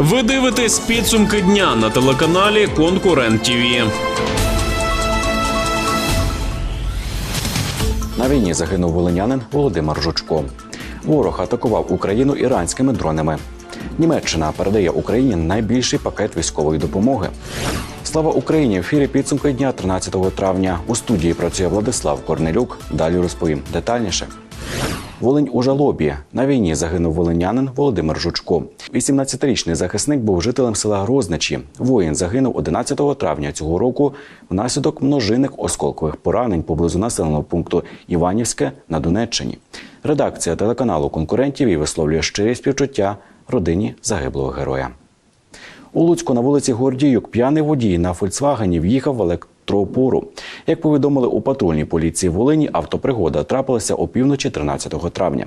Ви дивитесь підсумки дня на телеканалі Конкурент ТІВІ. На війні загинув волинянин Володимир Жучко. Ворог атакував Україну іранськими дронами. Німеччина передає Україні найбільший пакет військової допомоги. Слава Україні! В ефірі підсумки дня 13 травня. У студії працює Владислав Корнелюк. Далі розповім детальніше. Волинь у жалобі. На війні загинув волинянин Володимир Жучко. 18-річний захисник був жителем села Грозничі. Воїн загинув 11 травня цього року внаслідок множинних осколкових поранень поблизу населеного пункту Іванівське на Донеччині. Редакція телеканалу конкурентів і висловлює щирі співчуття родині загиблого героя. У Луцьку на вулиці Гордіюк п'яний водій на Фольксвагені в'їхав в електроопору. Як повідомили у патрульній поліції Волині, автопригода трапилася опівночі 13 травня.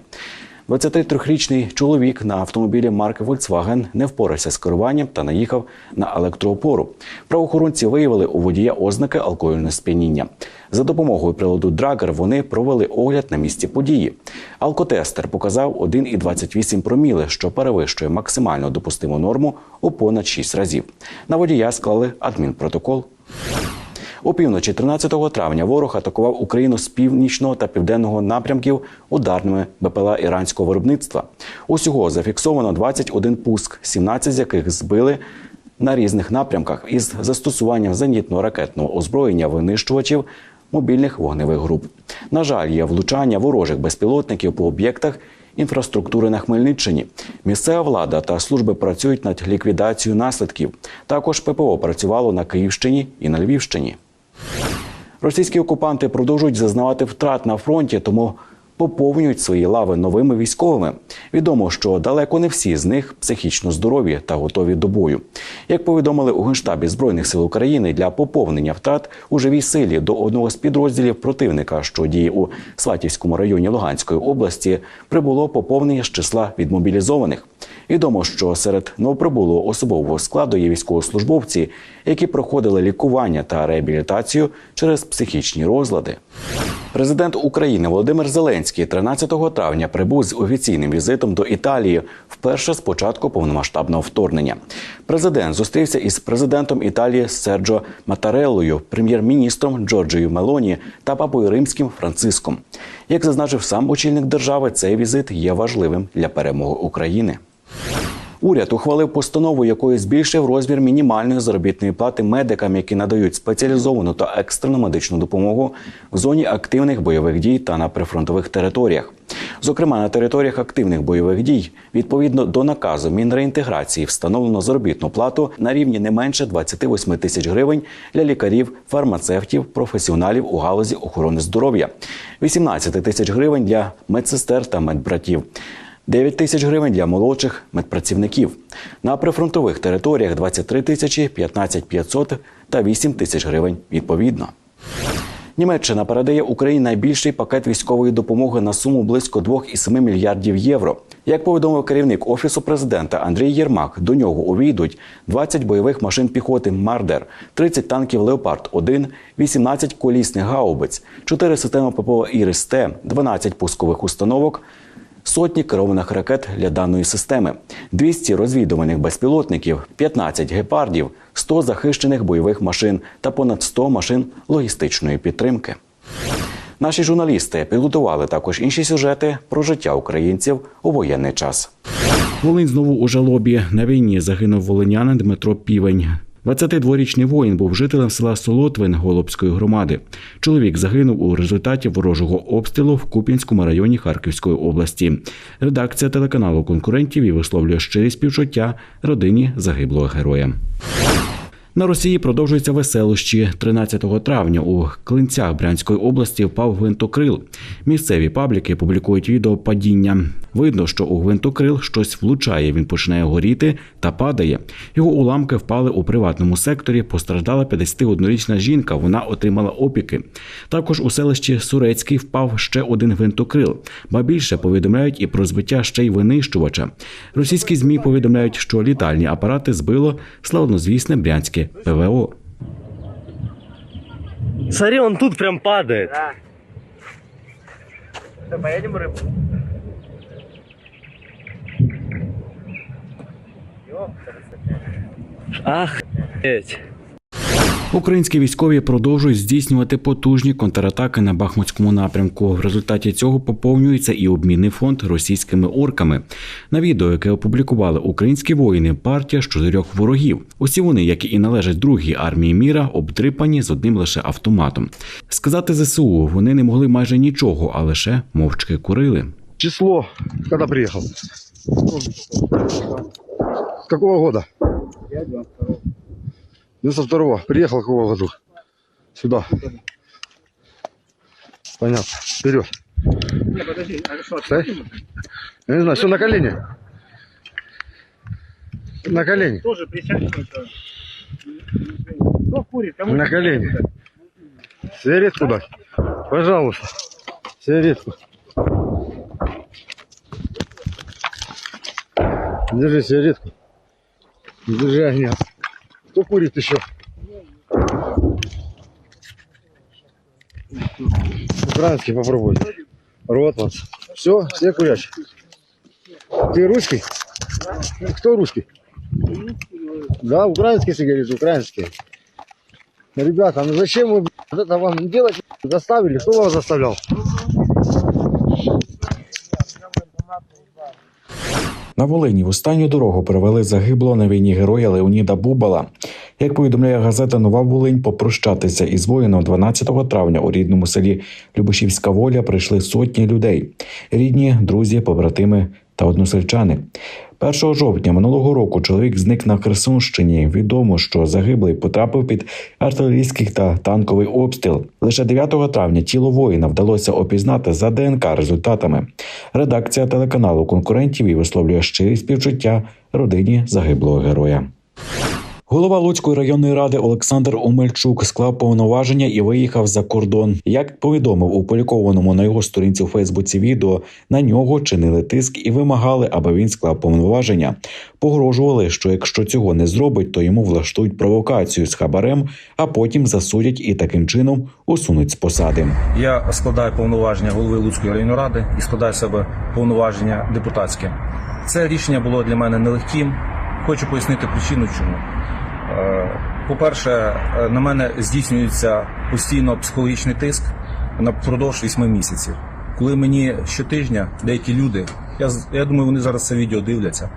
23-річний чоловік на автомобілі марки Volkswagen не впорався з керуванням та наїхав на електроопору. Правоохоронці виявили у водія ознаки алкогольного сп'яніння. За допомогою приладу Драгер вони провели огляд на місці події. Алкотестер показав 1,28 проміли, що перевищує максимально допустиму норму у понад 6 разів. На водія склали адмінпротокол. Опівночі 13 травня ворог атакував Україну з північного та південного напрямків ударними БПЛА іранського виробництва. Усього зафіксовано 21 пуск, 17 з яких збили на різних напрямках із застосуванням зенітно-ракетного озброєння винищувачів мобільних вогневих груп. На жаль, є влучання ворожих безпілотників по об'єктах інфраструктури на Хмельниччині. Місцева влада та служби працюють над ліквідацією наслідків. Також ППО працювало на Київщині і на Львівщині. Російські окупанти продовжують зазнавати втрат на фронті, тому поповнюють свої лави новими військовими. Відомо, що далеко не всі з них психічно здорові та готові до бою. Як повідомили у генштабі збройних сил України для поповнення втрат у живій силі до одного з підрозділів противника, що діє у Сватівському районі Луганської області, прибуло поповнення з числа відмобілізованих. Відомо, що серед новоприбулого особового складу є військовослужбовці, які проходили лікування та реабілітацію через психічні розлади. Президент України Володимир Зеленський 13 травня прибув з офіційним візитом до Італії вперше з початку повномасштабного вторгнення. Президент зустрівся із президентом Італії Серджо Матареллою, прем'єр-міністром Джорджією Мелоні та папою римським Франциском. Як зазначив сам очільник держави, цей візит є важливим для перемоги України. Уряд ухвалив постанову, якою збільшив розмір мінімальної заробітної плати медикам, які надають спеціалізовану та екстрену медичну допомогу в зоні активних бойових дій та на прифронтових територіях. Зокрема, на територіях активних бойових дій, відповідно до наказу Мінреінтеграції, встановлено заробітну плату на рівні не менше 28 тисяч гривень для лікарів, фармацевтів, професіоналів у галузі охорони здоров'я, 18 тисяч гривень для медсестер та медбратів. 9 тисяч гривень для молодших медпрацівників. На прифронтових територіях 23 тисячі, 15 500 та 8 тисяч гривень відповідно. Німеччина передає Україні найбільший пакет військової допомоги на суму близько 2,7 мільярдів євро. Як повідомив керівник офісу президента Андрій Єрмак, до нього увійдуть 20 бойових машин піхоти Мардер, 30 танків Леопард 1 18 колісних гаубиць, 4 системи ППО Ірис-Т, 12 пускових установок сотні керованих ракет для даної системи, 200 розвідувальних безпілотників, 15 гепардів, 100 захищених бойових машин та понад 100 машин логістичної підтримки. Наші журналісти підготували також інші сюжети про життя українців у воєнний час. Волинь знову у жалобі. На війні загинув волинянин Дмитро Півень. 22-річний воїн був жителем села Солотвин Голобської громади. Чоловік загинув у результаті ворожого обстрілу в Куп'янському районі Харківської області. Редакція телеканалу конкурентів і висловлює щирі співчуття родині загиблого героя. На Росії продовжуються веселощі. 13 травня у Клинцях Брянської області впав гвинтокрил. Місцеві пабліки публікують відео падіння. Видно, що у гвинтокрил щось влучає. Він починає горіти та падає. Його уламки впали у приватному секторі. Постраждала 51-річна жінка. Вона отримала опіки. Також у селищі Сурецький впав ще один гвинтокрил. Ба більше повідомляють і про збиття ще й винищувача. Російські змі повідомляють, що літальні апарати збило славнозвісне брянське ПВО. Смотри, он тут прям падает. Да. Что, поедем рыбу? Ах, блядь. Українські військові продовжують здійснювати потужні контратаки на Бахмутському напрямку. В результаті цього поповнюється і обмінний фонд російськими орками. На відео, яке опублікували українські воїни, партія з чотирьох ворогів. Усі вони, як і належать другій армії міра, обтрипані з одним лише автоматом. Сказати ЗСУ вони не могли майже нічого, а лише мовчки курили. Число, когда приехал? С какого года? 92-го. Приехал в какого году? Сюда. Понятно. Вперед. Не, подожди, а что, Стой. Я не знаю, все на колени. На колени. тоже присядь. Кто курит? Кому На колени. Сигаретку дай. Пожалуйста. Сигаретку. Держи сигаретку. Держи огня. Кто курит еще? Украинский попробуй. Ротман. Все, все курящие. Ты русский? Кто русский? Да, украинские сигареты, украинские. Ребята, ну зачем вы это вам делать заставили? Кто вас заставлял? На Волині в останню дорогу привели загиблого на війні героя Леоніда Бубала. Як повідомляє газета Нова Волинь, попрощатися із воїном 12 травня у рідному селі Любишівська воля прийшли сотні людей: рідні, друзі, побратими та односельчани. 1 жовтня минулого року чоловік зник на Херсонщині. Відомо, що загиблий потрапив під артилерійський та танковий обстріл. Лише 9 травня тіло воїна вдалося опізнати за ДНК результатами. Редакція телеканалу конкурентів і висловлює щирі співчуття родині загиблого героя. Голова Луцької районної ради Олександр Омельчук склав повноваження і виїхав за кордон. Як повідомив у опублікованому на його сторінці у Фейсбуці відео, на нього чинили тиск і вимагали, аби він склав повноваження. Погрожували, що якщо цього не зробить, то йому влаштують провокацію з хабарем, а потім засудять і таким чином усунуть з посади. Я складаю повноваження голови Луцької районної ради і складаю себе повноваження депутатське. Це рішення було для мене нелегким. Хочу пояснити причину, чому. Е, По-перше, е, на мене здійснюється постійно психологічний тиск напродовж 8 місяців. Коли мені щотижня деякі люди, я, я думаю, вони зараз це відео дивляться,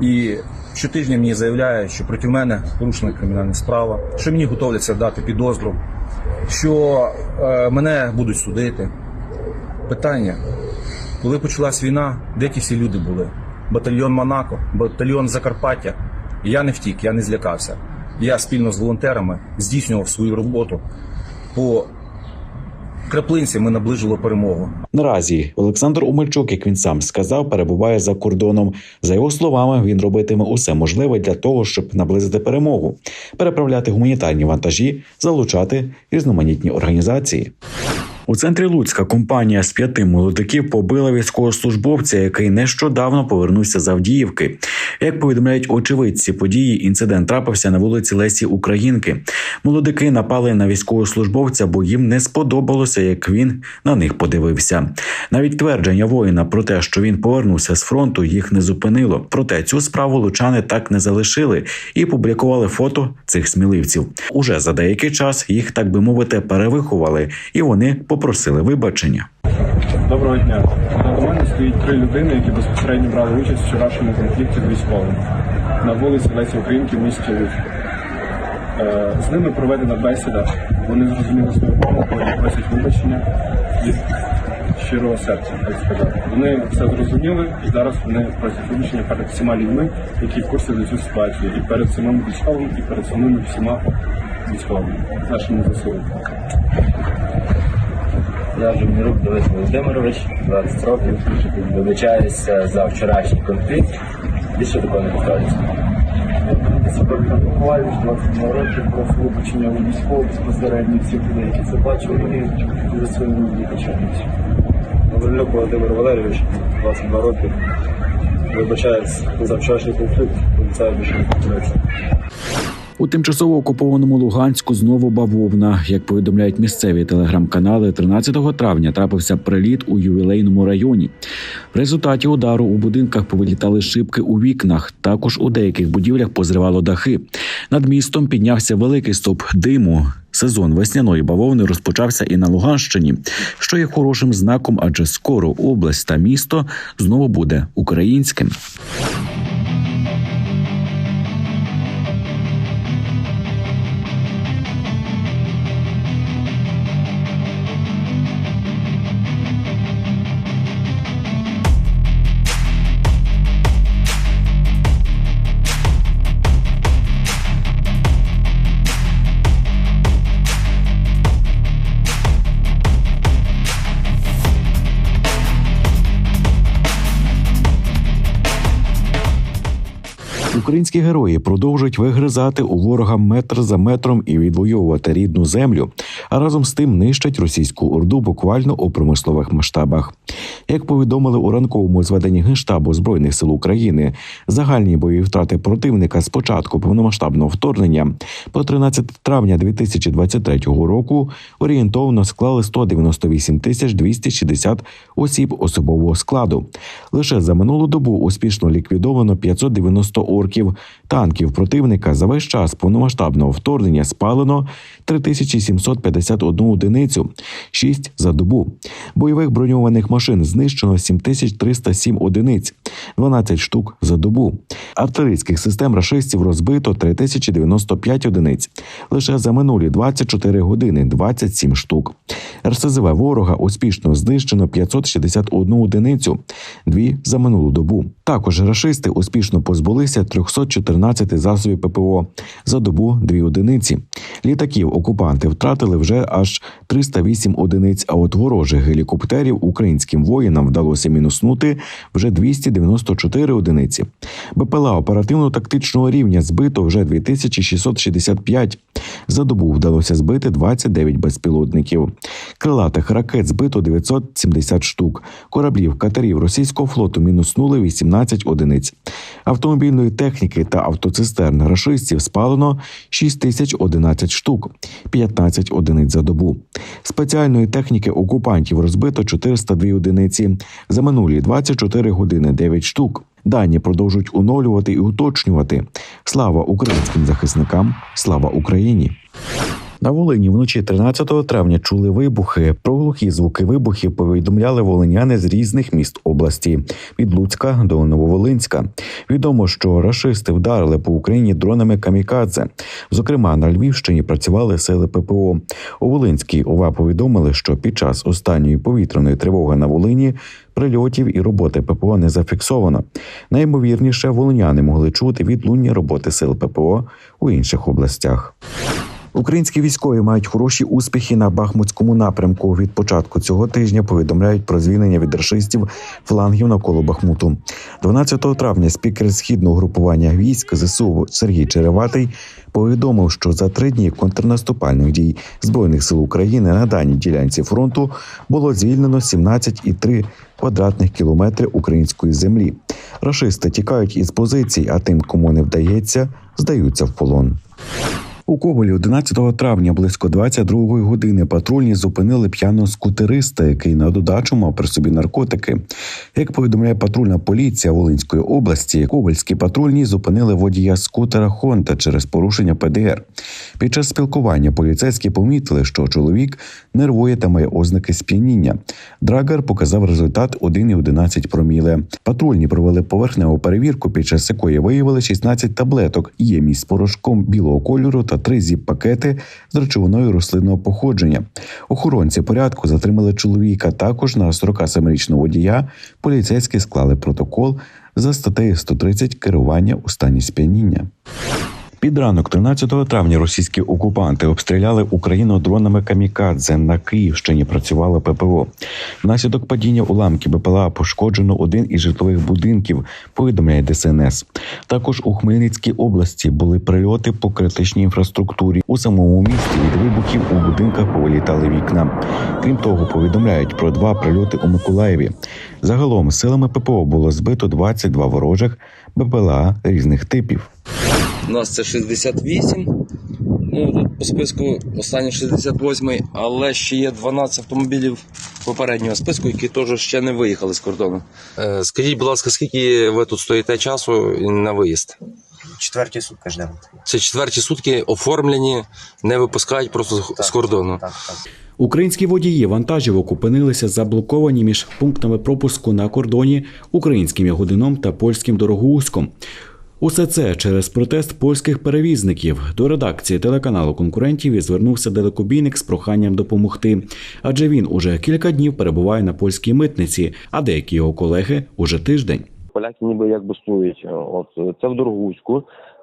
і щотижня мені заявляють, що проти мене порушена кримінальна справа, що мені готовляться дати підозру, що е, мене будуть судити. Питання, коли почалась війна, де ті всі люди були? Батальйон Монако, батальйон Закарпаття. Я не втік, я не злякався. Я спільно з волонтерами здійснював свою роботу. По краплинці ми наближили перемогу. Наразі Олександр Умельчук, як він сам сказав, перебуває за кордоном. За його словами, він робитиме усе можливе для того, щоб наблизити перемогу, переправляти гуманітарні вантажі, залучати різноманітні організації. У центрі Луцька компанія з п'яти молодиків побила військовослужбовця, який нещодавно повернувся з Авдіївки. Як повідомляють очевидці події, інцидент трапився на вулиці Лесі Українки. Молодики напали на військовослужбовця, бо їм не сподобалося, як він на них подивився. Навіть твердження воїна про те, що він повернувся з фронту, їх не зупинило. Проте цю справу лучани так не залишили і публікували фото цих сміливців. Уже за деякий час їх, так би мовити, перевиховали, і вони попросили вибачення. Доброго дня. До мене стоїть три людини, які безпосередньо брали участь в вчорашньому конфлікті з військовими на вулиці Лесі Українки в місті Луцьк. Е, З ними проведена бесіда. Вони зрозуміли свою помилку і просять вибачення від щирого серця, так сказати. Вони все зрозуміли і зараз вони просять вибачення перед всіма людьми, які в курсі за цю ситуацію, і перед самим військовим, і перед самими всіма військовими, нашими ЗСУ. Я Жовнірук Давид Володимирович, 20 років. Вибачаюся за вчорашній конфлікт. Більше такого не повторюється. себе Коваліч, 22 роки, просив вибачення у військових безпосередньо всіх людей, які це бачили, і за своїми вибачають. Гаврилюк Володимир Валерійович, 22 роки. Вибачаюсь за вчорашній конфлікт, обіцяю більше не повторюється. У тимчасово окупованому Луганську знову бавовна. Як повідомляють місцеві телеграм-канали, 13 травня трапився приліт у ювілейному районі. В результаті удару у будинках повилітали шибки у вікнах. Також у деяких будівлях позривало дахи. Над містом піднявся великий стовп диму. Сезон весняної бавовни розпочався і на Луганщині, що є хорошим знаком, адже скоро область та місто знову буде українським. Українські герої продовжують вигризати у ворога метр за метром і відвоювати рідну землю, а разом з тим нищать російську орду буквально у промислових масштабах. Як повідомили у ранковому зведенні Генштабу збройних сил України, загальні бойові втрати противника з початку повномасштабного вторгнення по 13 травня 2023 року орієнтовно склали 198 тисяч 260 осіб особового складу. Лише за минулу добу успішно ліквідовано 590 орків. Танків противника за весь час повномасштабного вторгнення спалено 3751 одиницю, 6 за добу. Бойових броньованих машин знищено 7307 одиниць, 12 штук за добу. Артилерійських систем рашистів розбито 3095 одиниць. Лише за минулі 24 години 27 штук. РСЗВ ворога успішно знищено 561 одиницю, дві за минулу добу. Також рашисти успішно позбулися 314 засобів ППО за добу дві одиниці. Літаків окупанти втратили вже аж 308 одиниць. А от ворожих гелікоптерів українським воїнам вдалося мінуснути вже 294 одиниці. БПЛА оперативно-тактичного рівня збито вже 2665. За добу вдалося збити 29 безпілотників. Крилатих ракет збито 970 штук. Кораблів катерів російського флоту мінуснули 18 одиниць. Автомобільної техніки та автоцистерн рашистів спалено 6011 штук, 15 одиниць за добу. Спеціальної техніки окупантів розбито 402 одиниці. За минулі 24 години 9 штук. Дані продовжують оновлювати і уточнювати. Слава українським захисникам! Слава Україні! На Волині вночі 13 травня чули вибухи. Про глухі звуки вибухів повідомляли волиняни з різних міст області від Луцька до Нововолинська. Відомо, що рашисти вдарили по Україні дронами камікадзе. Зокрема, на Львівщині працювали сили ППО. У Волинській ОВА повідомили, що під час останньої повітряної тривоги на Волині прильотів і роботи ППО не зафіксовано. Найімовірніше, волиняни могли чути відлуння роботи сил ППО у інших областях. Українські військові мають хороші успіхи на Бахмутському напрямку. Від початку цього тижня повідомляють про звільнення від рашистів флангів навколо Бахмуту. 12 травня спікер східного групування військ ЗСУ Сергій Череватий повідомив, що за три дні контрнаступальних дій збройних сил України на даній ділянці фронту було звільнено 17,3 квадратних кілометри української землі. Рашисти тікають із позицій, а тим, кому не вдається, здаються в полон. У Ковалі 11 травня близько 22 години патрульні зупинили п'яного скутериста, який на додачу мав при собі наркотики. Як повідомляє патрульна поліція Волинської області, ковальські патрульні зупинили водія скутера Хонта через порушення ПДР. Під час спілкування поліцейські помітили, що чоловік нервує та має ознаки сп'яніння. Драгер показав результат 1,11 проміле. Патрульні провели поверхневу перевірку, під час якої виявили 16 таблеток, ємність з порошком білого кольору та три зіп-пакети з речовиною рослинного походження. Охоронці порядку затримали чоловіка. Також на 47-річного водія поліцейські склали протокол за статтею 130 керування у стані сп'яніння. Під ранок 13 травня російські окупанти обстріляли Україну дронами камікадзе. На Київщині працювало ППО. Внаслідок падіння уламків БПЛА пошкоджено один із житлових будинків. Повідомляє ДСНС. Також у Хмельницькій області були прильоти по критичній інфраструктурі. У самому місті від вибухів у будинках повилітали вікна. Крім того, повідомляють про два прильоти у Миколаєві. Загалом силами ППО було збито 22 ворожих БПЛА різних типів. У нас це 68. Ну, тут по списку останній 68, але ще є 12 автомобілів попереднього списку, які теж ще не виїхали з кордону. Е, Скажіть, будь ласка, скільки ви тут стоїте часу на виїзд? Четверті сутки ждемо. Це четверті сутки оформлені, не випускають просто з- з кордону. Так, так. Українські водії вантажівок опинилися заблоковані між пунктами пропуску на кордоні українським Ягодином та польським Дорогоузьком. Усе це через протест польських перевізників. До редакції телеканалу конкурентів і звернувся далекобійник з проханням допомогти, адже він уже кілька днів перебуває на польській митниці, а деякі його колеги уже тиждень. поляки ніби як бастують. От це в Дорогуську.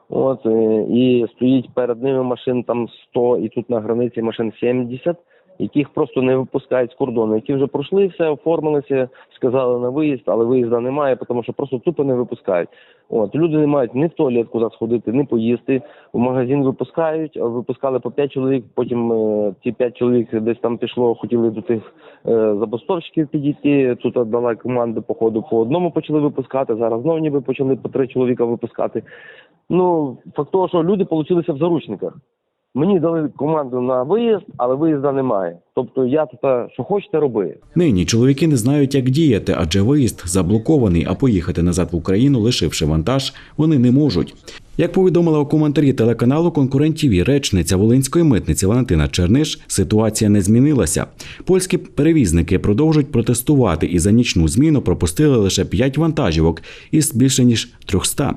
От і стоїть перед ними машин там 100, і тут на границі машин 70, яких просто не випускають з кордону, які вже пройшли все, оформилися, сказали на виїзд, але виїзду немає, тому що просто тупо не випускають. От люди не мають ні в туалет куди сходити, ні поїсти. В магазин випускають, випускали по 5 чоловік. Потім е, ті 5 чоловік десь там пішло, хотіли до тих е, забастовщиків підійти. Тут дала команду по ходу по одному почали випускати. Зараз знову ніби почали по три чоловіка випускати. Ну факт того, що люди получилися в заручниках. Мені дали команду на виїзд, але виїзда немає. Тобто я тут е, що хочете робити. Нині чоловіки не знають, як діяти, адже виїзд заблокований, а поїхати назад в Україну, лишивши вантаж, вони не можуть. Як повідомила у коментарі телеканалу конкурентів речниця Волинської митниці Валентина Черниш, ситуація не змінилася. Польські перевізники продовжують протестувати і за нічну зміну пропустили лише 5 вантажівок із більше ніж 300.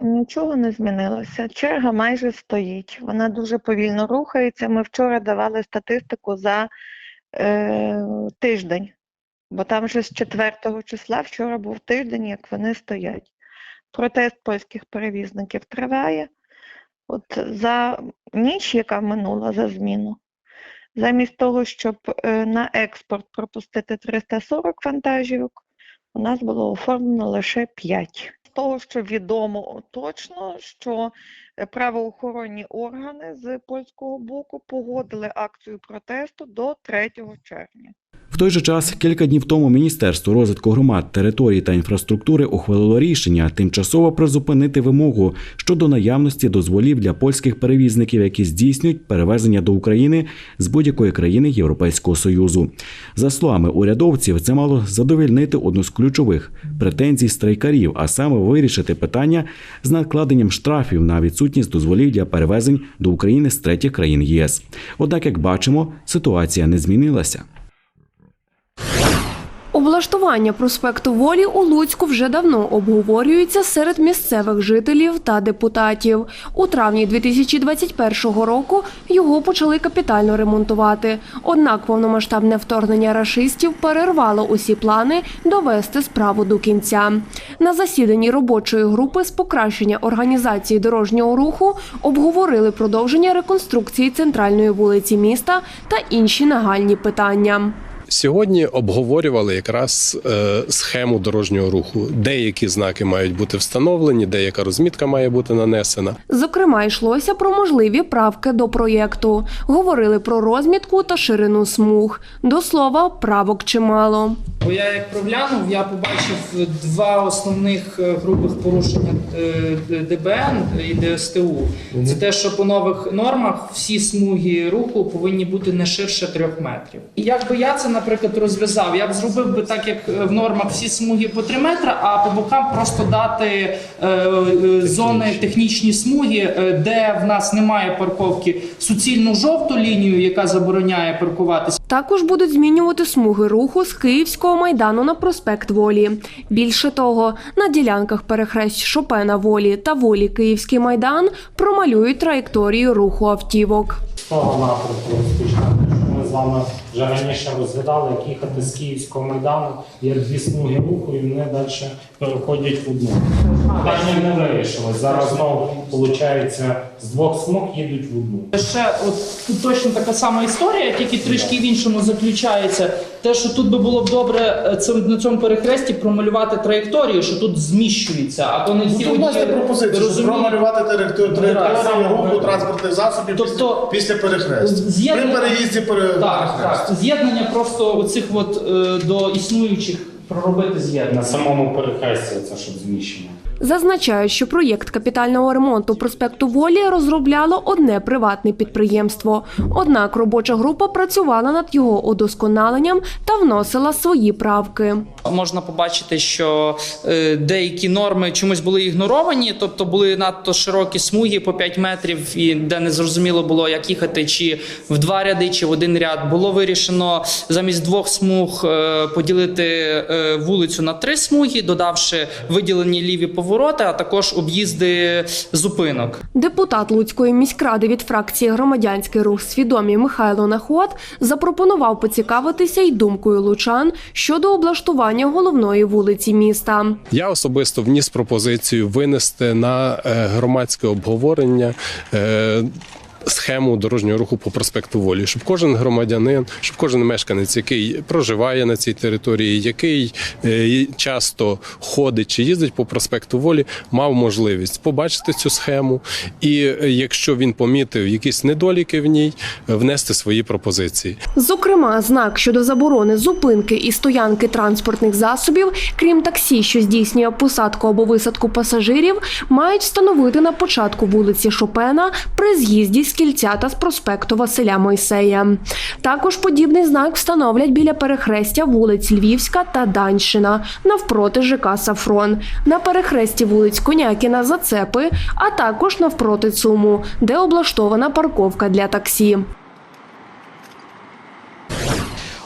Нічого не змінилося. Черга майже стоїть. Вона дуже повільно рухається. Ми вчора давали статистику за е, тиждень, бо там вже з 4 числа вчора був тиждень, як вони стоять. Протест польських перевізників триває. От за ніч, яка минула за зміну, замість того, щоб е, на експорт пропустити 340 вантажівок, у нас було оформлено лише 5 з того, що відомо точно, що е, правоохоронні органи з польського боку погодили акцію протесту до 3 червня. В той же час, кілька днів тому Міністерство розвитку громад, територій та інфраструктури ухвалило рішення тимчасово призупинити вимогу щодо наявності дозволів для польських перевізників, які здійснюють перевезення до України з будь-якої країни Європейського союзу. За словами урядовців, це мало задовільнити одну з ключових претензій страйкарів, а саме вирішити питання з накладенням штрафів на відсутність дозволів для перевезень до України з третіх країн ЄС. Однак, як бачимо, ситуація не змінилася. Облаштування проспекту Волі у Луцьку вже давно обговорюється серед місцевих жителів та депутатів. У травні 2021 року його почали капітально ремонтувати. Однак повномасштабне вторгнення рашистів перервало усі плани довести справу до кінця. На засіданні робочої групи з покращення організації дорожнього руху обговорили продовження реконструкції центральної вулиці міста та інші нагальні питання. Сьогодні обговорювали якраз е, схему дорожнього руху. Деякі знаки мають бути встановлені, деяка розмітка має бути нанесена. Зокрема, йшлося про можливі правки до проєкту. Говорили про розмітку та ширину смуг. До слова, правок чимало. Бо я як проглянув, я побачив два основних е, грубих порушення е, ДБН і ДСТУ. Це те, що по нових нормах всі смуги руху повинні бути не ширше трьох метрів. І як би я це, наприклад, розв'язав, я б зробив би так, як е, в нормах всі смуги по 3 метри, а по бокам просто дати е, е, зони технічні смуги, е, де в нас немає парковки, суцільну жовту лінію, яка забороняє паркуватися. Також будуть змінювати смуги руху з Київського майдану на проспект Волі. Більше того, на ділянках перехресть Шопена Волі та Волі Київський майдан промалюють траєкторію руху автівок. того напрямку. Ми з вами вже раніше розглядали, як їхати з Київського майдану, є дві смуги руху, і вони далі переходять в одну. Питання не вирішилось. Зараз знову виходить, з двох смуг їдуть в одну. Ще от тут точно така сама історія, тільки трішки в іншому заключається. Те, що тут би було б добре е, це на цьому перехресті промалювати траєкторію, що тут зміщується, а то не всі Ну, власне пропозиція, щоб розуміють. промалювати траєкторію Ну, саме, руху ну, транспортних засобів Тобто, після, після перехрестя. При переїзді пере... Так, так. З'єднання просто оцих от е, до існуючих проробити На з'єднання. самому перехресті це щоб зміщення. Зазначаю, що проєкт капітального ремонту проспекту Волі розробляло одне приватне підприємство. Однак робоча група працювала над його удосконаленням та вносила свої правки. Можна побачити, що е, деякі норми чомусь були ігноровані, тобто були надто широкі смуги по 5 метрів, і де не зрозуміло було, як їхати, чи в два ряди, чи в один ряд. Було вирішено замість двох смуг е, поділити е, вулицю на три смуги, додавши виділені ліві повороти, а також об'їзди зупинок. Депутат Луцької міськради від фракції Громадянський рух свідомі Михайло Наход запропонував поцікавитися й думкою лучан щодо облаштування головної вулиці міста. Я особисто вніс пропозицію винести на е, громадське обговорення. Схему дорожнього руху по проспекту Волі, щоб кожен громадянин, щоб кожен мешканець, який проживає на цій території, який е, часто ходить чи їздить по проспекту Волі, мав можливість побачити цю схему, і е, якщо він помітив якісь недоліки в ній, внести свої пропозиції. Зокрема, знак щодо заборони зупинки і стоянки транспортних засобів, крім таксі, що здійснює посадку або висадку пасажирів, мають встановити на початку вулиці Шопена при з'їзді з кільця та з проспекту Василя Мойсея. Також подібний знак встановлять біля перехрестя вулиць Львівська та Даньшина навпроти ЖК Сафрон, на перехресті вулиць Конякіна Зацепи, а також навпроти ЦУМу, де облаштована парковка для таксі.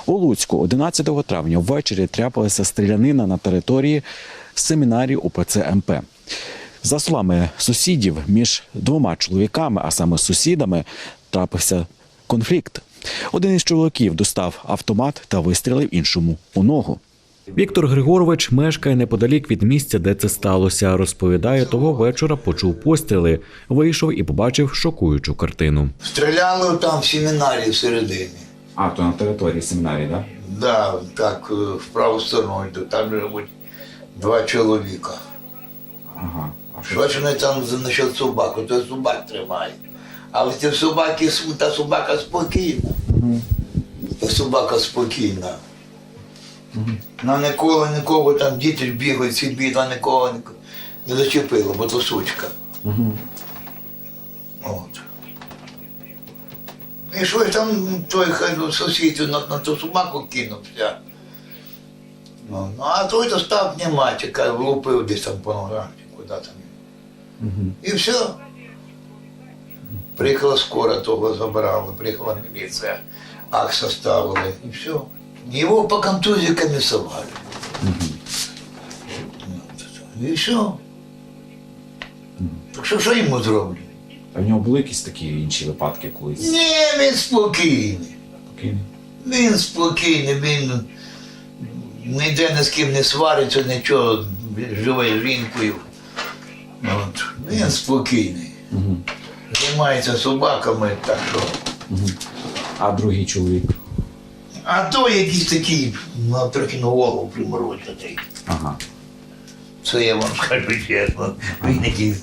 У Луцьку 11 травня ввечері трапилася стрілянина на території семінарії УПЦ МП. За словами сусідів, між двома чоловіками, а саме сусідами, трапився конфлікт. Один із чоловіків достав автомат та вистрілив іншому у ногу. Віктор Григорович мешкає неподалік від місця, де це сталося. Розповідає, того вечора почув постріли, вийшов і побачив шокуючу картину. Стріляли там в семінарі всередині. А, то на території семінарії, так? Да, так, е, в праву сторону йду. Там живуть два чоловіка. Ага. Що ж вони там за насчет собак? Ото собак тримає. Але ті собаки, та собака спокійна. Та собака спокійна. Вона ніколи, нікого там діти бігають, бігають, вона нікого не- зачепила, бо то сучка. От. І що ж там той хай ну, сусід на, на ту собаку кинувся. Ну, ну, а той то став нема, чекай, влупив десь там по ногах, куди там. І все. Приїхала скоро того забрали, приїхала міліція, акт составили, і все. Його по контузії комісували. І все. Так що, що йому зроблю? А в нього були якісь такі інші випадки колись? Ні, він спокійний. Спокійний? Він спокійний, він ніде ні з ким не свариться, нічого, живе жінкою. От. Він спокійний. Займається собаками, так що. А другий чоловік? А то якийсь такий, ну, трохи на голову приморочений. Ага. Це я вам скажу чесно. Він який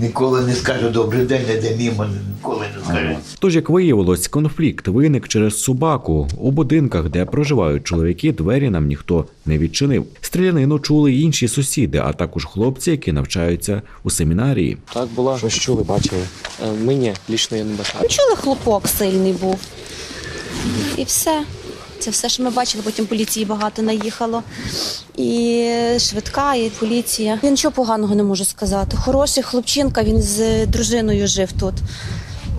ніколи не скаже добрий день, не йде мимо, ніколи не скаже. Тож, як виявилось, конфлікт виник через собаку. У будинках, де проживають чоловіки, двері нам ніхто не відчинив. Стрілянину чули й інші сусіди, а також хлопці, які навчаються у семінарії. Так була. Щось чули, бачили. Е, Ми лічно я не бачив. Чули, хлопок сильний був. І все. Це все, що ми бачили, потім поліції багато наїхало. І швидка, і поліція. Я нічого поганого не можу сказати. Хороший хлопчинка, він з дружиною жив тут.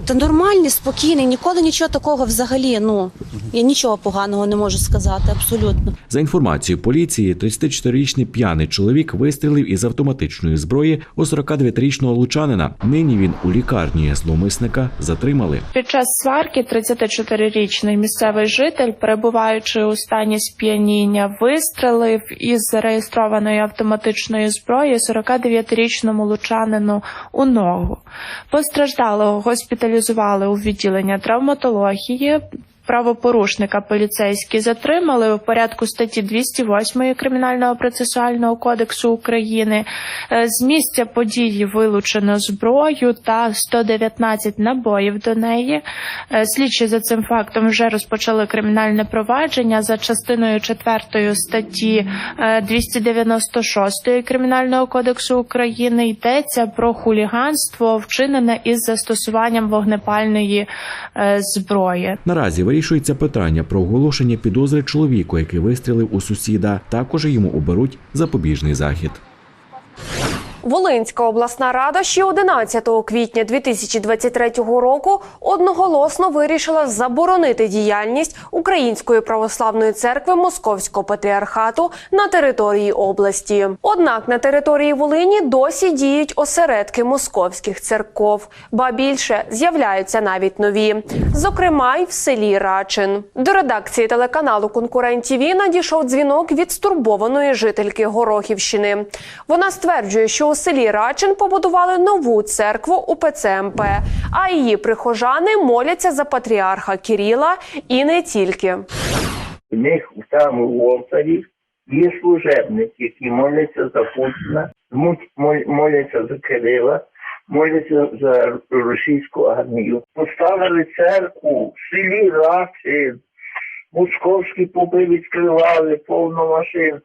Та нормальний, спокійний, ніколи нічого такого взагалі. Ну я нічого поганого не можу сказати, абсолютно. За інформацією поліції, 34-річний п'яний чоловік вистрілив із автоматичної зброї у 49-річного лучанина. Нині він у лікарні зловмисника затримали. Під час сварки 34-річний місцевий житель, перебуваючи у стані сп'яніння, вистрелив із зареєстрованої автоматичної зброї 49-річному лучанину у ногу. Постраждалого госпіталізували у відділення травматології. Правопорушника поліцейські затримали у порядку статті 208 Кримінального процесуального кодексу України. Е, З місця події вилучено зброю та 119 набоїв до неї. Е, Слідчі за цим фактом вже розпочали кримінальне провадження за частиною 4 статті е, 296 Кримінального кодексу України. Йдеться про хуліганство, вчинене із застосуванням вогнепальної е, зброї. Наразі вирішується питання про оголошення підозри чоловіку, який вистрілив у сусіда. Також йому оберуть запобіжний захід. Волинська обласна рада ще 11 квітня 2023 року одноголосно вирішила заборонити діяльність Української православної церкви Московського патріархату на території області. Однак на території Волині досі діють осередки московських церков, ба більше з'являються навіть нові, зокрема й в селі Рачин. До редакції телеканалу Конкурент ТІВІ надійшов дзвінок від стурбованої жительки Горохівщини. Вона стверджує, що у селі Рачин побудували нову церкву УПЦ МП, а її прихожани моляться за патріарха Кіріла і не тільки. У них там у Волтарі є служебники, які моляться за Путіна, моляться за Кирила, моляться за російську армію. Поставили церкву в селі Рачин, московські попи відкривали повно машин.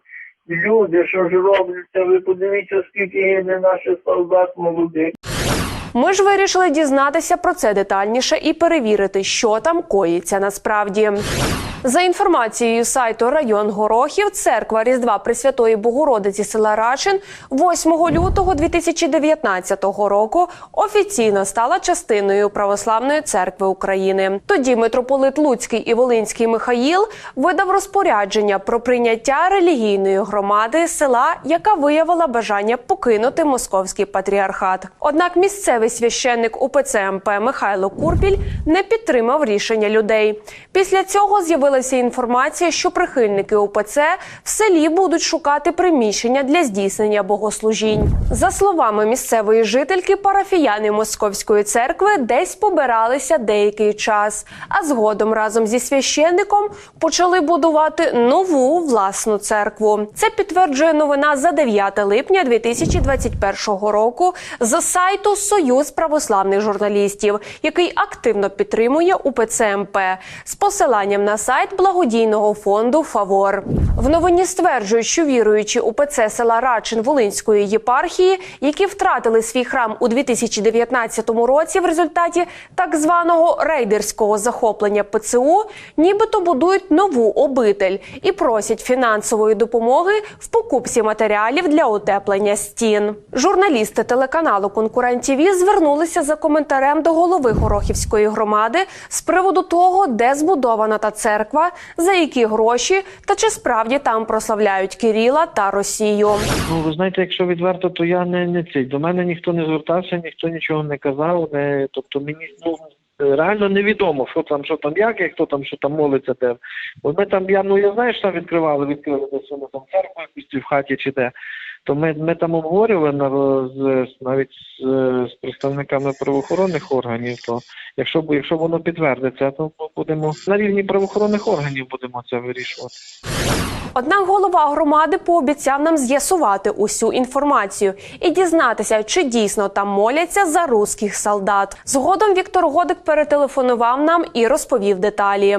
Люди, що ж робляться, ви подивіться, скільки гине наших солдат молодих. Ми ж вирішили дізнатися про це детальніше і перевірити, що там коїться насправді. За інформацією сайту район Горохів, церква Різдва Пресвятої Богородиці села Рачин 8 лютого 2019 року офіційно стала частиною Православної церкви України. Тоді митрополит Луцький і Волинський Михаїл видав розпорядження про прийняття релігійної громади села, яка виявила бажання покинути московський патріархат. Однак місцевий священник УПЦ МП Михайло Курпіль не підтримав рішення людей. Після цього з'явилася інформація, що прихильники УПЦ в селі будуть шукати приміщення для здійснення богослужінь. За словами місцевої жительки, парафіяни московської церкви десь побиралися деякий час, а згодом разом зі священником почали будувати нову власну церкву. Це підтверджує новина за 9 липня 2021 року з сайту Союз православних журналістів, який активно підтримує УПЦ МП з посиланням на сайт благодійного фонду Фавор. В новині стверджують, що віруючі УПЦ села Рачин Волинської єпархії, які втратили свій храм у 2019 році в результаті так званого рейдерського захоплення ПЦУ, нібито будують нову обитель і просять фінансової допомоги в покупці матеріалів для утеплення стін. Журналісти телеканалу Конкурент ТІВІ звернулися за коментарем до голови Горохівської громади з приводу того, де збудована та церква, за які гроші та чи справді там прославляють Кирила та Росію. Ну, ви знаєте, якщо відверто, то я не, не цей. До мене ніхто не звертався, ніхто нічого не казав. Не, тобто мені ну, реально невідомо, що там, що там, як, і хто там, що там молиться, де. Бо ми там, я, ну я знаю, що там відкривали, відкрили десь там церкву якусь в хаті чи де. То ми, ми там обговорювали на, з, навіть з, з представниками правоохоронних органів, то якщо, б- якщо воно підтвердиться, то ми будемо на рівні правоохоронних органів будемо це вирішувати. Однак голова громади пообіцяв нам з'ясувати усю інформацію і дізнатися, чи дійсно там моляться за руських солдат. Згодом Віктор Годик перетелефонував нам і розповів деталі.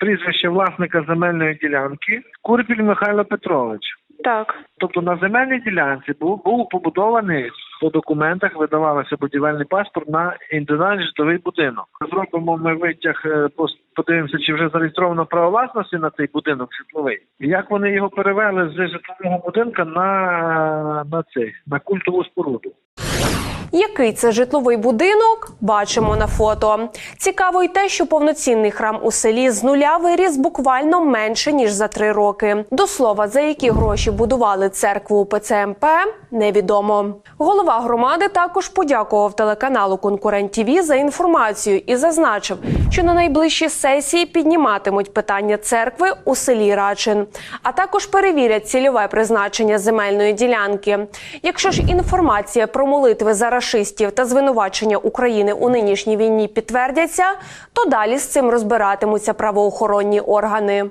прізвище власника земельної ділянки Курпіль Михайло Петрович. Так. Тобто на земельній ділянці був, був побудований по документах, видавався будівельний паспорт на індивідуальний житловий будинок. Зробимо ми витяг, е, подивимося, чи вже зареєстровано право власності на цей будинок житловий. Як вони його перевели з житлового будинка на, на цей на культову споруду. Який це житловий будинок? Бачимо на фото. Цікаво й те, що повноцінний храм у селі з нуля виріс буквально менше ніж за три роки. До слова, за які гроші будували церкву у ПЦМП, невідомо. Голова громади також подякував телеканалу Конкурент ТІВІ за інформацію і зазначив, що на найближчій сесії підніматимуть питання церкви у селі Рачин, а також перевірять цільове призначення земельної ділянки. Якщо ж інформація про молитви за рашистів та звинувачення України у нинішній війні підтвердяться, то далі з цим розбиратимуться правоохоронні органи.